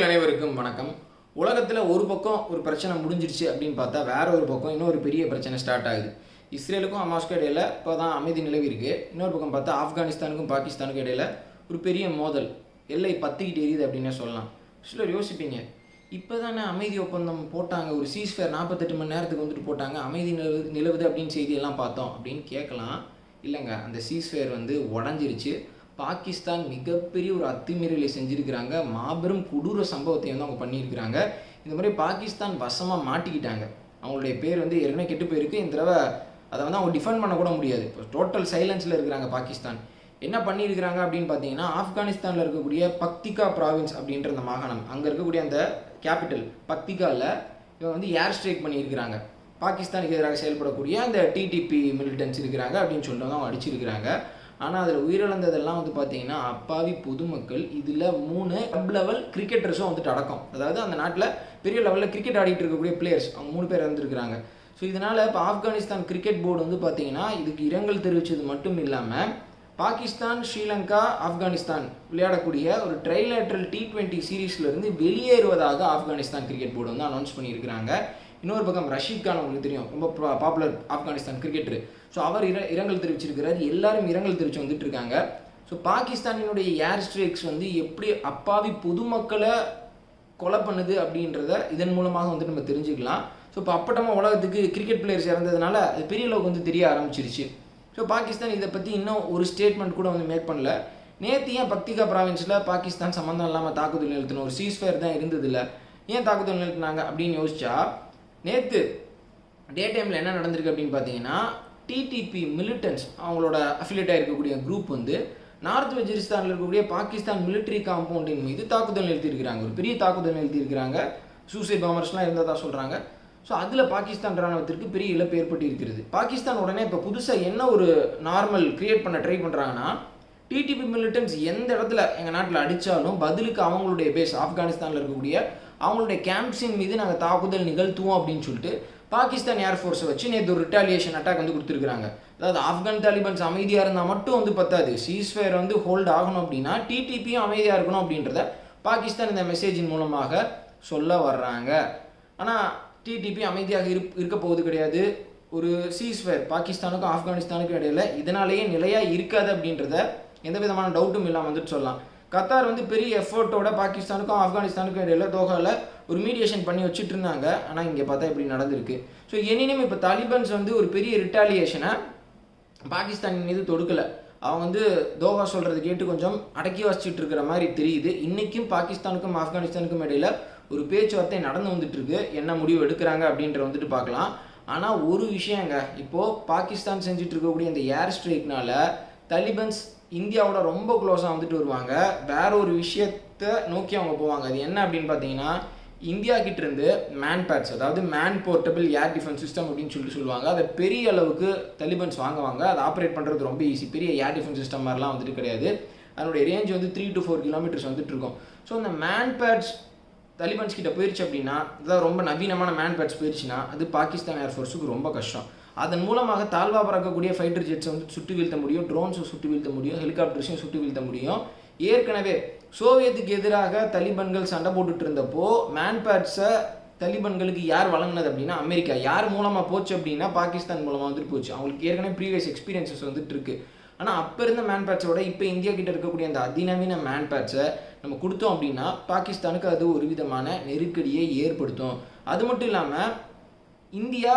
நேர்கள் அனைவருக்கும் வணக்கம். உலகத்தில் ஒரு பக்கம் ஒரு பிரச்சனை முடிஞ்சிருச்சு அப்படின்னு பார்த்தா வேற ஒரு பக்கம் இன்னொரு பெரிய பிரச்சனை ஸ்டார்ட் ஆகுது. இஸ்ரேலுக்கும் ஹமாஸ்க்கும் இடையில இப்போ தான் அமைதி நிலவி இருக்கு. இன்னொரு பக்கம் பார்த்தா ஆப்கானிஸ்தானுக்கும் பாகிஸ்தானுக்கும் இடையில ஒரு பெரிய மோதல். எல்லை பத்திக்கிட்டு எரியுது அப்படின்னே சொல்லலாம். சிலர் யோசிப்பீங்க இப்போ தானே அமைதி ஒப்பந்தம் போட்டாங்க ஒரு சீஸ்ஃபேர் நாற்பத்தெட்டு மணி நேரத்துக்கு வந்துட்டு போட்டாங்க அமைதி நிலவு நிலவுது அப்படின்னு செய்தியெல்லாம் பார்த்தோம் அப்படின்னு கேட்கலாம். இல்லைங்க அந்த சீஸ்ஃபேர் வந்து உடஞ்சிருச்சு. பாகிஸ்தான் மிகப்பெரிய ஒரு அத்துமீறலை செஞ்சுருக்கிறாங்க. மாபெரும் கொடூர சம்பவத்தை வந்து அவங்க பண்ணியிருக்கிறாங்க. இந்த மாதிரி பாகிஸ்தான் வசமாக மாட்டிக்கிட்டாங்க. அவங்களுடைய பேர் வந்து ஏற்கனவே கெட்டு போயிருக்கு. இந்த தடவை அதை வந்து அவங்க டிஃபெண்ட் பண்ண கூட முடியாது. இப்போ டோட்டல் சைலன்ஸில் இருக்கிறாங்க பாகிஸ்தான். என்ன பண்ணியிருக்கிறாங்க அப்படின்னு பார்த்தீங்கன்னா ஆப்கானிஸ்தானில் இருக்கக்கூடிய பக்திகா ப்ராவின்ஸ் அப்படின்ற அந்த மாகாணம். அங்கே இருக்கக்கூடிய அந்த கேபிட்டல் பக்திகாவில் இவங்க வந்து ஏர் ஸ்ட்ரைக் பண்ணியிருக்கிறாங்க. பாகிஸ்தானுக்கு எதிராக செயல்படக்கூடிய அந்த டிடிபி மிலிட்டன்ஸ் இருக்கிறாங்க அப்படின்னு சொல்லிட்டு வந்து அவங்க அடிச்சிருக்கிறாங்க. ஆனால் அதில் உயிரிழந்ததெல்லாம் வந்து பார்த்தீங்கன்னா அப்பாவி பொதுமக்கள் இதில் மூணு கிளப் லெவல் கிரிக்கெட்டர்ஸும் வந்துட்டு அடக்கம். அதாவது அந்த நாட்டில் பெரிய லெவலில் கிரிக்கெட் ஆடிட்டு இருக்கக்கூடிய பிளேயர்ஸ் அவங்க மூணு பேர் இறந்துருக்கிறாங்க. ஸோ இதனால் இப்போ ஆப்கானிஸ்தான் கிரிக்கெட் போர்டு வந்து பார்த்தீங்கன்னா இதுக்கு இரங்கல் தெரிவித்தது மட்டும் இல்லாமல் பாகிஸ்தான் ஸ்ரீலங்கா ஆப்கானிஸ்தான் விளையாடக்கூடிய ஒரு ட்ரைலேட்ரல் டி ட்வெண்ட்டி சீரீஸ்லேருந்து வெளியேறுவதாக ஆப்கானிஸ்தான் கிரிக்கெட் போர்டு வந்து அனௌன்ஸ் பண்ணியிருக்கிறாங்க. இன்னொரு பக்கம் ரஷீத் கான் உங்களுக்கு தெரியும். ரொம்ப பாப்புலர் ஆப்கானிஸ்தான் கிரிக்கெட்டர் ஸோ அவர் இர இரங்கல் தெரிவிச்சிருக்கிறார். எல்லாரும் இரங்கல் தெரிவித்து வந்துட்டு இருக்காங்க ஸோ பாகிஸ்தானினுடைய ஏர் ஸ்ட்ரைக்ஸ் வந்து எப்படி அப்பாவி பொதுமக்களை கொலை பண்ணுது அப்படின்றத இதன் மூலமாக வந்து நம்ம தெரிஞ்சுக்கலாம். ஸோ இப்போ அப்பட்டமாக உலகத்துக்கு கிரிக்கெட் பிளேயர்ஸ் இறந்ததுனால அது பெரிய அளவுக்கு வந்து தெரிய ஆரம்பிச்சிருச்சு. ஸோ பாகிஸ்தான் இதை பற்றி இன்னும் ஒரு ஸ்டேட்மெண்ட் கூட வந்து மேக் பண்ணல. நேற்று ஏன் பக்திகா ப்ராவின்ஸில் பாகிஸ்தான் சம்மந்தம் இல்லாமல் தாக்குதல் நிறுத்தணும் ஒரு சீஸ்ஃபயர் தான் இருந்ததில்ல? ஏன் தாக்குதல் நிறுத்தினாங்க அப்படின்னு யோசிச்சா நேற்று டே டைமில் என்ன நடந்திருக்கு அப்படின்னு பார்த்தீங்கன்னா டிடிபி மிலிட்டன்ஸ் அவங்களோட அஃபிலேட் இருக்கக்கூடிய குரூப் வந்து நார்த் வஜிரிஸ்தானில் இருக்கக்கூடிய பாகிஸ்தான் மிலிட்டரி காம்பவுண்டின் மீது தாக்குதல் நிறுத்தியிருக்கிறாங்க. ஒரு பெரிய தாக்குதல் நிறுத்தியிருக்கிறாங்க. சூசைட் பாமர்ஸ்லாம் தான் சொல்கிறாங்க ஸோ அதில் பாகிஸ்தான் ராணுவத்திற்கு பெரிய இழப்பு ஏற்பட்டு இருக்கிறது பாகிஸ்தான் உடனே இப்போ புதுசாக என்ன ஒரு நார்மல் கிரியேட் பண்ண ட்ரை பண்ணுறாங்கன்னா டிடிபி மிலிட்டன்ஸ் எந்த இடத்துல எங்கள் நாட்டில் அடித்தாலும் பதிலுக்கு அவங்களுடைய பேஸ் ஆப்கானிஸ்தானில் இருக்கக்கூடிய அவங்களுடைய கேம்ப்ஸின் மீது நாங்கள் தாக்குதல் நிகழ்த்துவோம் அப்படின்னு சொல்லிட்டு பாகிஸ்தான் ஏர்ஃபோர்ஸை வச்சு நேற்று ஒரு ரிட்டாலியேஷன் அட்டாக் வந்து கொடுத்துருக்குறாங்க. அதாவது ஆப்கான் தாலிபான்ஸ் அமைதியாக இருந்தால் மட்டும் வந்து பத்தாது. சீஸ்ஃபயர் வந்து ஹோல்ட் ஆகணும் அப்படின்னா டிடிபியும் அமைதியாக இருக்கணும் அப்படின்றத பாகிஸ்தான் இந்த மெசேஜின் மூலமாக சொல்ல வர்றாங்க. ஆனால் டிடிபி அமைதியாக இருப் இருக்க போவது கிடையாது. ஒரு சீஸ்ஃபயர் பாகிஸ்தானுக்கும் ஆப்கானிஸ்தானுக்கும் இடையில இதனாலேயே நிலையாக இருக்காது அப்படின்றத எந்த விதமான டவுட்டும் இல்லாமல் வந்துட்டு சொல்லலாம். கத்தார் வந்து பெரிய எஃபர்ட்டோட பாகிஸ்தானுக்கும் ஆப்கானிஸ்தானுக்கும் இடையில தோகாவில் ஒரு மீடியேஷன் பண்ணி வச்சுட்டு இருந்தாங்க ஆனால் இங்கே பார்த்தா இப்படி நடந்திருக்கு. ஸோ எனினும் இப்போ தாலிபான்ஸ் வந்து ஒரு பெரிய ரிட்டாலியேஷனை பாகிஸ்தான் மீது தொடுக்கலை. அவங்க வந்து தோஹா சொல்கிறது கேட்டு கொஞ்சம் அடக்கி வச்சுட்டு இருக்கிற மாதிரி தெரியுது. இன்றைக்கும் பாகிஸ்தானுக்கும் ஆப்கானிஸ்தானுக்கும் இடையில ஒரு பேச்சுவார்த்தை நடந்து வந்துட்டுருக்கு. என்ன முடிவு எடுக்கிறாங்க அப்படின்ற வந்துட்டு பார்க்கலாம். ஆனால் ஒரு விஷயங்க இப்போது பாகிஸ்தான் செஞ்சுட்டு இருக்கக்கூடிய இந்த ஏர் ஸ்ட்ரைக்னால தலிபன்ஸ் இந்தியாவோட ரொம்ப க்ளோஸாக வந்துட்டு வருவாங்க. வேற ஒரு விஷயத்தை நோக்கி அவங்க போவாங்க. அது என்ன அப்படின்னு பார்த்தீங்கன்னா இந்தியா கிட்டேருந்து மேன் பேட்ஸ் அதாவது man portable air defence system அப்படின்னு சொல்லிட்டு சொல்லுவாங்க. அதை பெரிய அளவுக்கு தலிபன்ஸ் வாங்குவாங்க. அதை ஆப்ரேட் பண்ணுறது ரொம்ப ஈஸி பெரிய ஏர் டிஃபென்ஸ் சிஸ்டம் மாதிரிலாம் வந்துட்டு கிடையாது. அதனுடைய ரேஞ்ச் வந்து த்ரீ டு ஃபோர் கிலோமீட்டர்ஸ் வந்துட்டு இருக்கும். ஸோ இந்த மேன் பேட்ஸ் தலிபன்ஸ் கிட்ட போயிடுச்சு அப்படின்னா அதாவது ரொம்ப நவீனமான மேன் பேட்ஸ் போயிடுச்சுன்னா அது பாகிஸ்தான் ஏர்ஃபோர்ஸுக்கு ரொம்ப கஷ்டம். அதன் மூலமாக தாழ்வா பறக்கக்கூடிய ஃபைட்டர் ஜெட்ஸை வந்து சுட்டு வீழ்த்த முடியும் ட்ரோன்ஸும் சுட்டு வீழ்த்த முடியும் ஹெலிகாப்டர்ஸையும் சுட்டு வீழ்த்த முடியும். ஏற்கனவே சோவியத்துக்கு எதிராக தலிபன்கள் சண்டை போட்டுட்டு இருந்தப்போ மேன்பேட்ஸை தலிபன்களுக்கு யார் வழங்கினது அப்படின்னா அமெரிக்கா. யார் மூலமாக போச்சு அப்படின்னா பாகிஸ்தான் மூலமாக வந்துட்டு போச்சு. அவங்களுக்கு ஏற்கனவே ப்ரீவியஸ் எக்ஸ்பீரியன்சஸ் வந்துட்டு இருக்கு ஆனால் அப்போ இருந்த மேன்பேட்ஸோட இப்போ இந்தியா கிட்ட இருக்கக்கூடிய அந்த அதிநவீன மேன்பேட்ஸை நம்ம கொடுத்தோம் அப்படின்னா பாகிஸ்தானுக்கு அது ஒரு விதமான நெருக்கடியை ஏற்படுத்தும். அது மட்டும் இல்லாமல் இந்தியா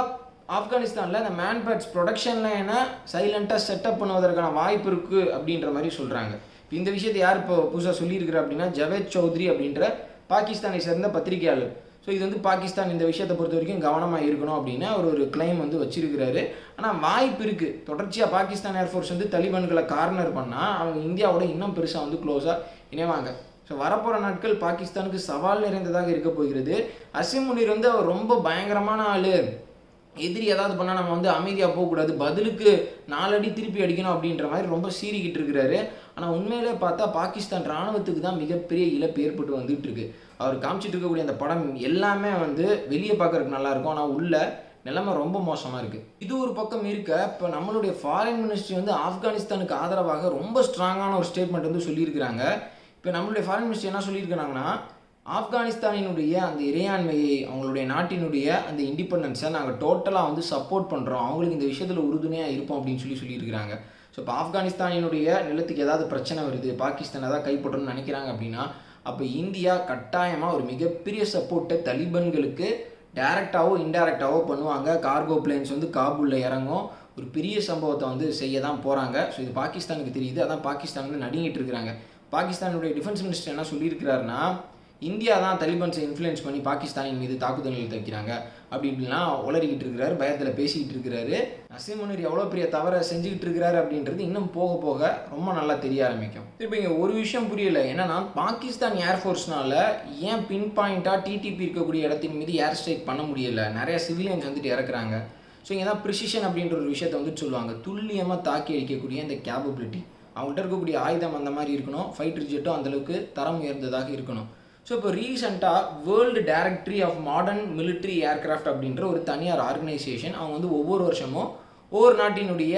ஆப்கானிஸ்தானில் அந்த மேன் பேட்ஸ் ப்ரொடக்ஷனில் என்ன சைலண்ட்டாக செட்டப் பண்ணுவதற்கான வாய்ப்பு இருக்குது அப்படின்ற மாதிரி சொல்கிறாங்க இந்த விஷயத்தை யார் இப்போ புதுசாக சொல்லியிருக்கிறா அப்படின்னா ஜவேத் சௌத்ரி அப்படின்ற பாகிஸ்தானை சேர்ந்த பத்திரிகையாளர். ஸோ இது வந்து பாகிஸ்தான் இந்த விஷயத்தை பொறுத்த வரைக்கும் கவனமாக இருக்கணும் அப்படின்னு அவர் ஒரு கிளைம் வந்து வச்சிருக்கிறாரு. ஆனால் வாய்ப்பு இருக்குது தொடர்ச்சியாக பாகிஸ்தான் ஏர்ஃபோர்ஸ் வந்து தலிபான்களை கார்னர் பண்ணால் அவங்க இந்தியாவோட இன்னும் பெருசாக வந்து க்ளோஸாக இணைவாங்க. ஸோ வரப்போகிற நாட்கள் பாகிஸ்தானுக்கு சவால் நிறைந்ததாக இருக்க போகிறது. அசிம் முனீர் வந்து அவர் ரொம்ப பயங்கரமான ஆள். எதிரி ஏதாவது பண்ணால் நம்ம வந்து அமைதியாக போகக்கூடாது. பதிலுக்கு நாலடி திருப்பி அடிக்கணும் அப்படின்ற மாதிரி ரொம்ப சீறிக்கிட்டு இருக்கிறாரு. ஆனால் உண்மையிலே பார்த்தா பாகிஸ்தான் ராணுவத்துக்கு தான் மிகப்பெரிய இழப்பு ஏற்பட்டு வந்துட்டு இருக்கு அவர் காமிச்சிட்டு இருக்கக்கூடிய அந்த படம் எல்லாமே வந்து வெளியே பார்க்கறதுக்கு நல்லா இருக்கும். ஆனால் உள்ள நிலைமை ரொம்ப மோசமாக இருக்குது இது ஒரு பக்கம் இருக்க இப்போ நம்மளுடைய ஃபாரின் மினிஸ்ட்ரி வந்து ஆப்கானிஸ்தானுக்கு ஆதரவாக ரொம்ப ஸ்ட்ராங்கான ஒரு ஸ்டேட்மெண்ட் வந்து சொல்லியிருக்கிறாங்க. இப்போ நம்மளுடைய ஃபாரின் மினிஸ்ட்ரி என்ன சொல்லியிருக்கிறாங்கன்னா ஆப்கானிஸ்தானினுடைய அந்த இறையாண்மையை அவங்களுடைய நாட்டினுடைய அந்த இண்டிபெண்டன்ஸை நாங்கள் டோட்டலாக வந்து சப்போர்ட் பண்ணுறோம் அவங்களுக்கு இந்த விஷயத்தில் உறுதுணையாக இருப்போம் அப்படின்னு சொல்லி சொல்லியிருக்கிறாங்க. ஸோ இப்போ ஆப்கானிஸ்தானினுடைய நிலத்துக்கு ஏதாவது பிரச்சனை வருது பாகிஸ்தான் ஏதாவது கைப்பற்றணும்னு நினைக்கிறாங்க அப்படின்னா அப்போ இந்தியா கட்டாயமாக ஒரு மிகப்பெரிய சப்போர்ட்டை தலிபன்களுக்கு டைரெக்டாவோ இன்டைரக்டாவோ பண்ணுவாங்க. கார்கோ பிளேன்ஸ் வந்து காபூலில் இறங்கும். ஒரு பெரிய சம்பவத்தை வந்து செய்ய தான் போகிறாங்க ஸோ இது பாகிஸ்தானுக்கு தெரியுது. அதான் பாகிஸ்தான் வந்து நடுங்கிட்டு இருக்கிறாங்க. பாகிஸ்தானுடைய டிஃபென்ஸ் மினிஸ்டர் என்ன சொல்லியிருக்கிறாருன்னா இந்தியா தான் தலிபான்ஸை இன்ஃப்ளூயன்ஸ் பண்ணி பாகிஸ்தானின் மீது தாக்குதல்கள் தைக்கிறாங்க அப்படி இப்படிலாம் உளறிக்கிட்டு இருக்கிறாரு பயத்தில் பேசிக்கிட்டு இருக்கிறாரு. நசீம் எவ்வளோ பெரிய தவறை செஞ்சுக்கிட்டு இருக்கிறாரு அப்படின்றது இன்னும் போக போக ரொம்ப நல்லா தெரிய ஆரம்பிக்கும். இப்போ இங்கே ஒரு விஷயம் புரியல. என்னன்னா பாகிஸ்தான் ஏர்ஃபோர்ஸ்னால ஏன் பின் பாயிண்ட்டாக டிடிபி இருக்கக்கூடிய இடத்தின் மீது ஏர் ஸ்ட்ரைக் பண்ண முடியல? நிறைய சிவிலியன்ஸ் வந்துட்டு இறக்குறாங்க. ஸோ இங்கே தான் ப்ரிசிஷன் அப்படின்ற ஒரு விஷயத்தை வந்துட்டு சொல்லுவாங்க. துல்லியமாக தாக்கி அடிக்கக்கூடிய இந்த கேபபிலிட்டி அவங்கள்ட்ட இருக்கக்கூடிய ஆயுதம் அந்த மாதிரி இருக்கணும். ஃபைட்டர் ஜெட்டும் அந்தளவுக்கு தரம் உயர்ந்ததாக இருக்கணும். ஸோ இப்போ ரீசெண்டாக world directory of modern military aircraft அப்படின்ற ஒரு தனியார் ஆர்கனைசேஷன் அவங்க வந்து ஒவ்வொரு வருஷமும் ஒவ்வொரு நாட்டினுடைய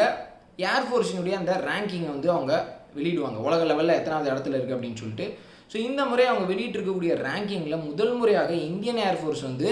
ஏர்ஃபோர்ஸினுடைய அந்த ரேங்கிங்கை வந்து அவங்க வெளியிடுவாங்க. உலக லெவலில் எத்தனாவது இடத்துல இருக்குது அப்படின்னு சொல்லிட்டு. ஸோ இந்த முறை அவங்க வெளியிட்டிருக்கக்கூடிய ரேங்கிங்கில் முதல் முறையாக இந்தியன் ஏர்ஃபோர்ஸ் வந்து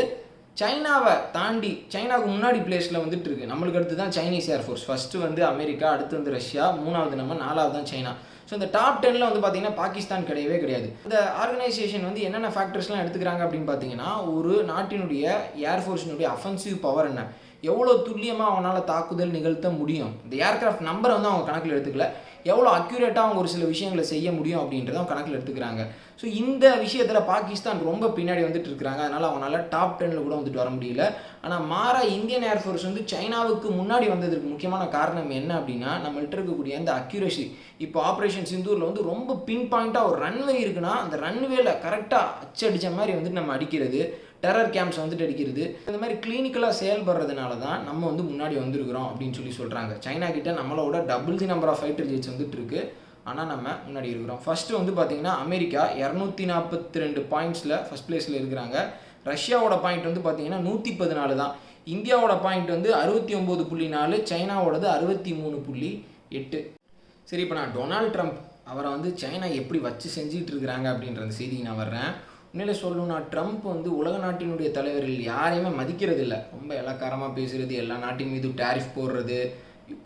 சைனாவை தாண்டி சைனாவுக்கு முன்னாடி பிளேஸில் வந்துட்டு இருக்கு நம்மளுக்கு அடுத்து தான் சைனீஸ் ஏர்ஃபோர்ஸ் ஃபஸ்ட்டு வந்து அமெரிக்கா அடுத்து வந்து ரஷ்யா மூணாவது நம்ம நாலாவது தான் சைனா. ஸோ இந்த டாப் டெனில் வந்து பார்த்தீங்கன்னா பாகிஸ்தான் கிடையவே கிடையாது. இந்த ஆர்கனைசேஷன் வந்து என்னென்ன ஃபேக்டர்ஸ்லாம் எடுத்துக்கிறாங்க அப்படின்னு பார்த்தீங்கன்னா ஒரு நாட்டினுடைய ஏர்ஃபோர்ஸினுடைய அஃபென்சிவ் பவர் என்ன? எவ்வளோ துல்லியமாக அவனால் தாக்குதல் நிகழ்த்த முடியும்? இந்த ஏர்க்ராஃப்ட் நம்பரை வந்து அவங்க கணக்கில் எடுத்துக்கல. எவ்வளோ அக்யூரேட்டாக அவங்க ஒரு சில விஷயங்களை செய்ய முடியும் அப்படின்றத அவங்க கணக்கில் எடுத்துக்கிறாங்க. ஸோ இந்த விஷயத்தில் பாகிஸ்தான் ரொம்ப பின்னாடி வந்துட்டு இருக்கிறாங்க. அதனால் அவனால் டாப் டென்னில் கூட வந்துட்டு வர முடியல. ஆனால் மாறா இந்தியன் ஏர்ஃபோர்ஸ் வந்து சைனாவுக்கு முன்னாடி வந்ததுக்கு முக்கியமான காரணம் என்ன அப்படின்னா நம்மள்கிட்ட இருக்கக்கூடிய அந்த அக்யூரசி இப்போ ஆப்ரேஷன் சிந்தூரில் வந்து ரொம்ப பின் பாயிண்ட்டாக ஒரு ரன்வே இருக்குன்னா அந்த ரன்வேல கரெக்டாக அச்சடித்த மாதிரி வந்துட்டு நம்ம அடிக்கிறது. டெரர் கேம்ப்ஸ் வந்துட்டு அடிக்கிறது. இந்த மாதிரி கிளினிக்கலாக செயல்படுறதுனால தான் நம்ம வந்து முன்னாடி வந்திருக்கிறோம் அப்படின்னு சொல்லி சொல்கிறாங்க சைனா கிட்ட நம்மளோட double the number of fighter jets வந்துட்டு இருக்கு. ஆனால் நம்ம முன்னாடி இருக்கிறோம். ஃபஸ்ட்டு வந்து பார்த்தீங்கன்னா அமெரிக்கா இரநூத்தி நாற்பத்தி ரெண்டு பாயிண்ட்ஸில் ஃபஸ்ட் பிளேஸில் இருக்கிறாங்க. ரஷ்யாவோட பாயிண்ட் வந்து பார்த்தீங்கன்னா நூற்றி பதினாலு தான். இந்தியாவோட பாயிண்ட் வந்து அறுபத்தி ஒம்பது புள்ளி நாலு சைனாவோடது அறுபத்தி மூணு புள்ளி எட்டு. சரி இப்போ நான் டொனால்ட் ட்ரம்ப் அவரை வந்து சைனா எப்படி வச்சு செஞ்சுட்டு இருக்கிறாங்க அப்படின்ற அந்த செய்திக்கு நான் வர்றேன். உண்மையிலே சொல்லணும்னா ட்ரம்ப் வந்து உலக நாட்டினுடைய தலைவர்கள் யாரையுமே மதிக்கிறதில்ல. ரொம்ப இலக்காரமாக பேசுகிறது எல்லா நாட்டின் மீது டேரிஃப் போடுறது.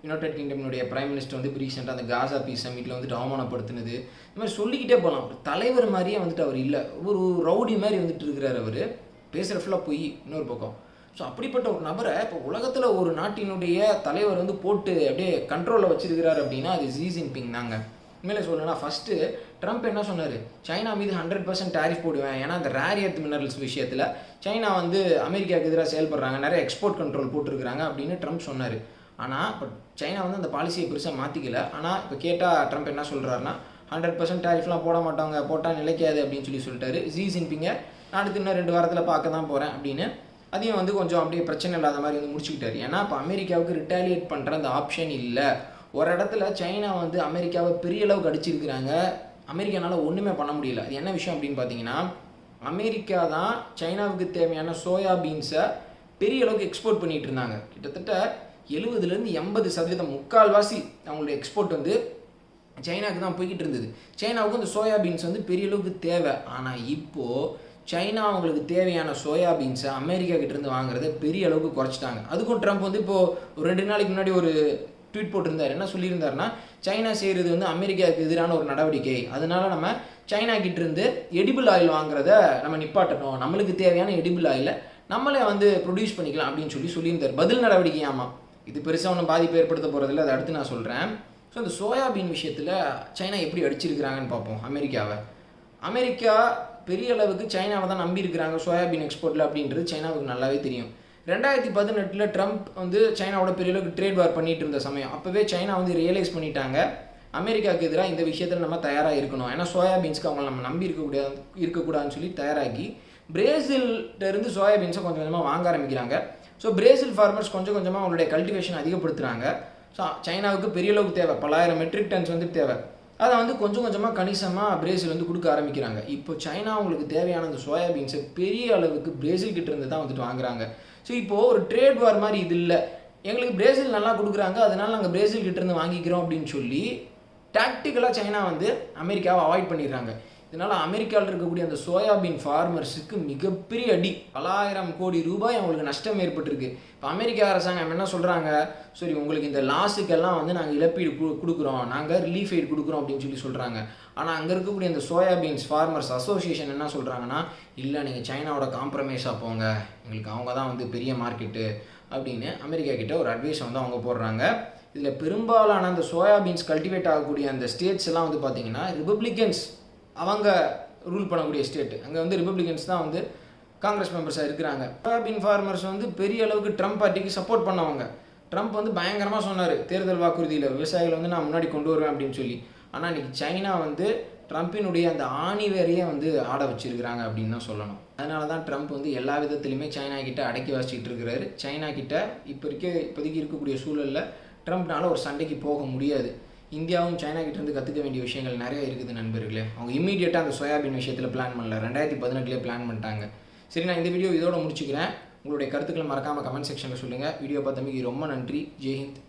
யுனைடெட் கிங்டம்னுடைய பிரைம் மினிஸ்டர் வந்து ரீசெண்டாக அந்த காசா பீஸ் சமிட்டில் வந்துட்டு அவமானப்படுத்தினது. இந்த மாதிரி சொல்லிக்கிட்டே போகலாம் ஒரு தலைவர் மாதிரியே வந்துட்டு அவர் இல்லை. ஒரு ரவுடி மாதிரி வந்துட்டு இருக்கிறார் அவர். பேசுகிற ஃபுல்லாக போய் இன்னொரு பக்கம். ஸோ அப்படிப்பட்ட ஒரு நபரை இப்போ உலகத்தில் ஒரு நாட்டினுடைய தலைவர் வந்து போட்டு அப்படியே கண்ட்ரோலில் வச்சிருக்கிறார் அப்படின்னா அது ஜி ஜின்பிங் தாங்க. உண்மையில சொல்லணும்னா ஃபஸ்ட்டு ட்ரம்ப் என்ன சொன்னார்? சைனா மீது ஹண்ட்ரட் பர்சன்ட் டேரிஃப் போடுவேன். ஏன்னா அந்த ரேர் எர்த் மினரல்ஸ் விஷயத்தில் சைனா வந்து அமெரிக்காவுக்கு எதிராக செயல்படுறாங்க. நிறைய எக்ஸ்போர்ட் கண்ட்ரோல் போட்டிருக்கிறாங்க அப்படின்னு ட்ரம்ப் சொன்னார். ஆனால் இப்போ சைனா வந்து அந்த பாலிசியை பெருசாக மாற்றிக்கல ஆனால் இப்போ கேட்டால் ட்ரம்ப் என்ன சொல்கிறாருன்னா ஹண்ட்ரட் பர்சன்ட் டேரிஃப்லாம் போட மாட்டாங்க போட்டால் நிலைக்காது அப்படின்னு சொல்லி சொல்லிட்டாரு. ஜி ஜின்பிங்கை நான் அடுத்து இன்னும் ரெண்டு வாரத்தில் பார்க்க தான் போகிறேன் அப்படின்னு அதையும் வந்து கொஞ்சம் அப்படியே பிரச்சனை இல்லாத மாதிரி வந்து முடிச்சுக்கிட்டாரு. ஏன்னா இப்போ அமெரிக்காவுக்கு ரிட்டாலியேட் பண்ணுற அந்த ஆப்ஷன் இல்லை. ஒரு இடத்துல சைனா வந்து அமெரிக்காவை பெரிய அளவுக்கு அடிச்சிருக்கிறாங்க. அமெரிக்கானால ஒன்றுமே பண்ண முடியல. அது என்ன விஷயம் அப்படின்னு பார்த்தீங்கன்னா அமெரிக்கா தான் சைனாவுக்கு தேவையான சோயா பீன்ஸை பெரிய அளவுக்கு எக்ஸ்போர்ட் பண்ணிட்டு இருந்தாங்க. கிட்டத்தட்ட எழுபதுலேருந்து எண்பது சதவீதம் முக்கால்வாசி அவங்களுடைய எக்ஸ்போர்ட் வந்து சைனாவுக்கு தான் போய்கிட்டு இருந்தது. சைனாவுக்கு அந்த சோயா பீன்ஸ் வந்து பெரிய அளவுக்கு தேவை. ஆனால் இப்போது சைனா அவங்களுக்கு தேவையான சோயா பீன்ஸை அமெரிக்கா கிட்டேருந்து வாங்குறத பெரிய அளவுக்கு குறைச்சிட்டாங்க. அதுக்கும் ட்ரம்ப் வந்து இப்போது ஒரு ரெண்டு நாளைக்கு முன்னாடி ஒரு ட்வீட் போட்டிருந்தார். என்ன சொல்லியிருந்தாருன்னா சைனா செய்கிறது வந்து அமெரிக்காவுக்கு எதிரான ஒரு நடவடிக்கை. அதனால நம்ம சைனா கிட்டேருந்து எடிபிள் ஆயில் வாங்குறத நம்ம நிப்பாட்டணும். நம்மளுக்கு தேவையான எடிபிள் ஆயிலை நம்மளே வந்து ப்ரொடியூஸ் பண்ணிக்கலாம் அப்படின்னு சொல்லி சொல்லியிருந்தார். பதில் நடவடிக்கை ஆமாம் இது பெருசாக ஒன்றும் பாதிப்பு ஏற்படுத்த போகிறதில்ல அதை அடுத்து நான் சொல்கிறேன் ஸோ இந்த சோயாபீன் விஷயத்தில் சைனா எப்படி அடிச்சிருக்கிறாங்கன்னு பார்ப்போம். அமெரிக்காவை. அமெரிக்கா பெரிய அளவுக்கு சைனாவை தான் நம்பி இருக்கிறாங்க. சோயாபீன் எக்ஸ்போர்ட்டில் அப்படின்றது சைனாவுக்கு நல்லாவே தெரியும். ரெண்டாயிரத்தி பதினெட்டில் ட்ரம்ப் வந்து சைனாவோட பெரிய அளவுக்கு ட்ரேட் வார் பண்ணிட்டு இருந்த சமயம். அப்போவே சைனா வந்து ரியலைஸ் பண்ணிட்டாங்க. அமெரிக்காவுக்கு எதிராக இந்த விஷயத்தில் நம்ம தயாராக இருக்கணும். ஏன்னா சோயாபீன்ஸ்க்கு அவங்கள நம்ம நம்பி இருக்கக்கூடாது இருக்கக்கூடாதுன்னு சொல்லி தயாராகி பிரேசில்கிட்டருந்து சோயாபீன்ஸை கொஞ்சம் கொஞ்சமாக வாங்க ஆரம்பிக்கிறாங்க. ஸோ பிரேசில் ஃபார்மர்ஸ் கொஞ்சம் கொஞ்சமாக அவங்களுடைய கல்டிவேஷன் அதிகப்படுத்துகிறாங்க ஸோ சைனாவுக்கு பெரிய அளவுக்கு தேவை. பலாயிரம் மெட்ரிக் டன்ஸ் வந்து தேவை. அதை வந்து கொஞ்சம் கொஞ்சமாக கணிசமாக பிரேசில் வந்து கொடுக்க ஆரம்பிக்கிறாங்க. இப்போ சைனா அவங்களுக்கு தேவையான அந்த சோயாபீன்ஸை பெரிய அளவுக்கு பிரேசில் கிட்ட இருந்து தான் வந்துட்டு வாங்குறாங்க. ஸோ இப்போது ஒரு ட்ரேட் வார் மாதிரி இது இல்லை. எங்களுக்கு பிரேசில் நல்லா கொடுக்குறாங்க அதனால நாங்கள் பிரேசில் கிட்ட இருந்து வாங்கிக்கிறோம் அப்படின்னு சொல்லி டாக்டிக்கலாக சைனா வந்து அமெரிக்காவை அவாய்ட் பண்ணிடுறாங்க. இதனால் அமெரிக்காவில் இருக்கக்கூடிய அந்த சோயாபீன் ஃபார்மர்ஸுக்கு மிகப்பெரிய அடி. பலாயிரம் கோடி ரூபாய் அவங்களுக்கு நஷ்டம் ஏற்பட்டிருக்கு. இப்போ அமெரிக்க அரசாங்கம் என்ன சொல்கிறாங்க சரி உங்களுக்கு இந்த லாஸுக்கெல்லாம் வந்து நாங்கள் இழப்பீடு கு கொடுக்குறோம். நாங்கள் ரிலீஃப் எய்டு கொடுக்குறோம் அப்படின்னு சொல்லி சொல்கிறாங்க ஆனால் அங்கே இருக்கக்கூடிய அந்த சோயாபீன்ஸ் ஃபார்மர்ஸ் அசோசியேஷன் என்ன சொல்கிறாங்கன்னா இல்லை நீங்கள் சைனாவோட காம்ப்ரமைஸாக போங்க. எங்களுக்கு அவங்க தான் வந்து பெரிய மார்க்கெட்டு அப்படின்னு அமெரிக்கா கிட்ட ஒரு அட்வைஸ் வந்து அவங்க போடுறாங்க. இதில் பெரும்பாலான அந்த சோயாபீன்ஸ் கல்டிவேட் ஆகக்கூடிய அந்த ஸ்டேட்ஸ் எல்லாம் வந்து பார்த்தீங்கன்னா ரிப்பப்ளிகன்ஸ் அவங்க ரூல் பண்ணக்கூடிய ஸ்டேட்டு அங்கே வந்து ரிப்பப்ளிகன்ஸ் தான் வந்து காங்கிரஸ் மெம்பர்ஸாக இருக்கிறாங்க. சோயாபீன் ஃபார்மர்ஸ் வந்து பெரிய அளவுக்கு ட்ரம்ப் பார்ட்டிக்கு சப்போர்ட் பண்ணவங்க. ட்ரம்ப் வந்து பயங்கரமாக சொன்னார் தேர்தல் வாக்குறுதியில் விவசாயிகளை வந்து நான் முன்னாடி கொண்டு வருவேன் அப்படின்னு சொல்லி. ஆனால் இன்னைக்கு சைனா வந்து ட்ரம்ப்பினுடைய அந்த ஆணி வேறையே வந்து ஆட வச்சிருக்கிறாங்க அப்படின்னு தான் சொல்லணும். அதனால தான் ட்ரம்ப் வந்து எல்லா விதத்துலையுமே சைனா கிட்ட அடக்கி வச்சுக்கிட்டு இருக்கிறாரு. சைனா கிட்ட இப்போ இருக்க இப்போதைக்கு இருக்கக்கூடிய சூழலில் ட்ரம்ப்னால ஒரு சண்டைக்கு போக முடியாது. இந்தியாவும் சைனா கற்றுக்க வேண்டிய விஷயங்கள் நிறைய இருக்குது நண்பர்களே. அவங்க இம்மீடியட்டாக அந்த சோயாபீன் விஷயத்தில் பிளான் பண்ணல. ரெண்டாயிரத்தி பதினெட்டுலேயே பிளான் பண்ணிட்டாங்க. சரி நான் இந்த வீடியோ இதோட முடிச்சுக்கிறேன். உங்களுடைய கருத்துக்களை மறக்காமல் கமெண்ட் செக்ஷனில் சொல்லுங்கள் வீடியோ பார்த்தமைக்கு ரொம்ப நன்றி. ஜெய்ஹிந்த்